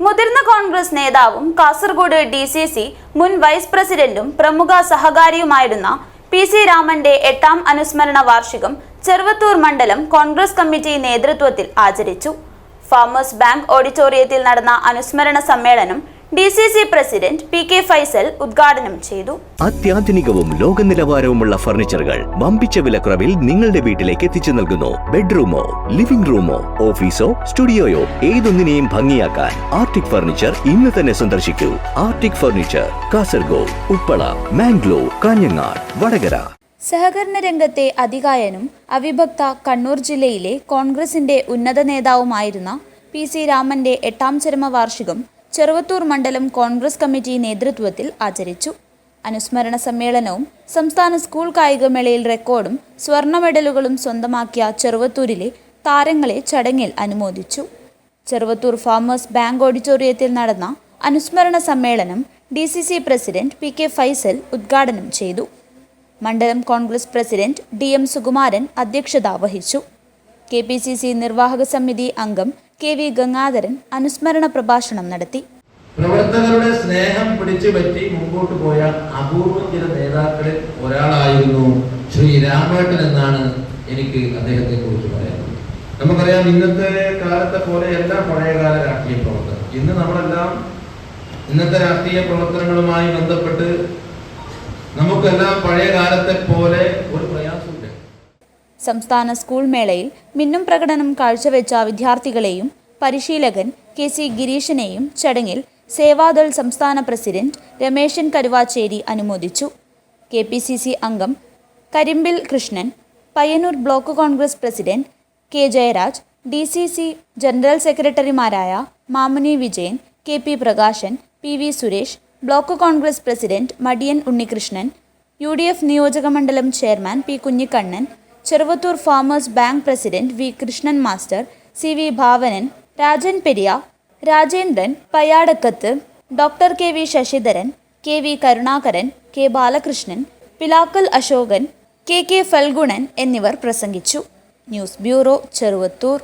മുതിർന്ന കോൺഗ്രസ് നേതാവും Kasaragod D C C മുൻ വൈസ് പ്രസിഡന്റും പ്രമുഖ സഹകാരിയുമായിരുന്ന പി സി രാമന്റെ എട്ടാം അനുസ്മരണ വാർഷികം ചെറുവത്തൂർ മണ്ഡലം കോൺഗ്രസ് കമ്മിറ്റി നേതൃത്വത്തിൽ ആചരിച്ചു. ഫാമേഴ്സ് ബാങ്ക് ഓഡിറ്റോറിയത്തിൽ നടന്ന അനുസ്മരണ സമ്മേളനം D C C president P K Faisal ഉദ്ഘാടനം ചെയ്തു. അത്യാധുനികവും ലോക നിലവാരവുമുള്ള ഫർണിച്ചറുകൾ വമ്പിച്ച വിലക്കുറവിൽ നിങ്ങളുടെ വീട്ടിലേക്ക് എത്തിച്ചു നൽകുന്നു. ബെഡ്റൂമോ ലിവിംഗ് റൂമോ ഓഫീസോ സ്റ്റുഡിയോയോ ഏതൊന്നിനെയും ഭംഗിയാക്കാൻ ആർട്ടിക് ഫർണിച്ചർ ഇന്ന് തന്നെ സന്ദർശിക്കൂ. Arctic furniture Kasaragod Uppala Mangalore Kanhangad Vadakara. സഹകരണ രംഗത്തെ അതികായനും അവിഭക്ത കണ്ണൂർ ജില്ലയിലെ കോൺഗ്രസിന്റെ ഉന്നത നേതാവുമായിരുന്ന പി സി രാമന്റെ എട്ടാം ചരമവാർഷികം ചെറുവത്തൂർ മണ്ഡലം കോൺഗ്രസ് കമ്മിറ്റി നേതൃത്വത്തിൽ ആചരിച്ചു. അനുസ്മരണ സമ്മേളനവും സംസ്ഥാന സ്കൂൾ കായികമേളയിൽ റെക്കോർഡും സ്വർണ മെഡലുകളും സ്വന്തമാക്കിയ ചെറുവത്തൂരിലെ താരങ്ങളെ ചടങ്ങിൽ അനുമോദിച്ചു. ചെറുവത്തൂർ ഫാമേഴ്സ് ബാങ്ക് ഓഡിറ്റോറിയത്തിൽ നടന്ന അനുസ്മരണ സമ്മേളനം D C C president P K Faisal ഉദ്ഘാടനം ചെയ്തു. മണ്ഡലം Congress president D M Sukumaran അധ്യക്ഷത വഹിച്ചു. കെ പി സി സി നിർവാഹക സമിതി അംഗം കെ വി ഗംഗാധരൻ അനുസ്മരണ പ്രഭാഷണം നടത്തി. പ്രവർത്തകരുടെ സ്നേഹം പിടിച്ചു പറ്റി മുമ്പോട്ട് പോയ അപൂർവം ചില നേതാക്കളിൽ ഒരാളായിരുന്നു ശ്രീ രാമേട്ടൻ എന്നാണ് എനിക്ക് അദ്ദേഹത്തെ കുറിച്ച് പറയാനുള്ളത് നമുക്കറിയാം ഇന്നത്തെ കാലത്തെ പോലെ എല്ലാ പഴയകാല രാഷ്ട്രീയ പ്രവർത്തനം. ഇന്ന് നമ്മളെല്ലാം ഇന്നത്തെ രാഷ്ട്രീയ പ്രവർത്തനങ്ങളുമായി ബന്ധപ്പെട്ട് നമുക്കെല്ലാം പഴയ കാലത്തെ പോലെ ഒരു സംസ്ഥാന സ്കൂൾ മേളയിൽ മിന്നും പ്രകടനം കാഴ്ചവെച്ച വിദ്യാർത്ഥികളെയും പരിശീലകൻ കെ സി ഗിരീഷിനെയും ചടങ്ങിൽ സേവാദൾ സംസ്ഥാന പ്രസിഡന്റ് രമേശൻ കരുവാച്ചേരി അനുമോദിച്ചു. കെ പി സി സി അംഗം Karimbil Krishnan Payyanur block Congress president K Jayaraj D C C general സെക്രട്ടറിമാരായ Mamuni Vijayan K P Prakashan P V Suresh block Congress president Madiyan Unnikrishnan U D F നിയോജകമണ്ഡലം chairman P Kunhikannan Cheruvathur farmers bank president V Krishnan master C V Bhavanan Rajan Periya Rajendran Payyadakkath doctor K V Sasidharan K V Karunakaran K Balakrishnan Pilakkal Ashokan K K Phalgunan എന്നിവർ പ്രസംഗിച്ചു. News bureau Cheruvathur.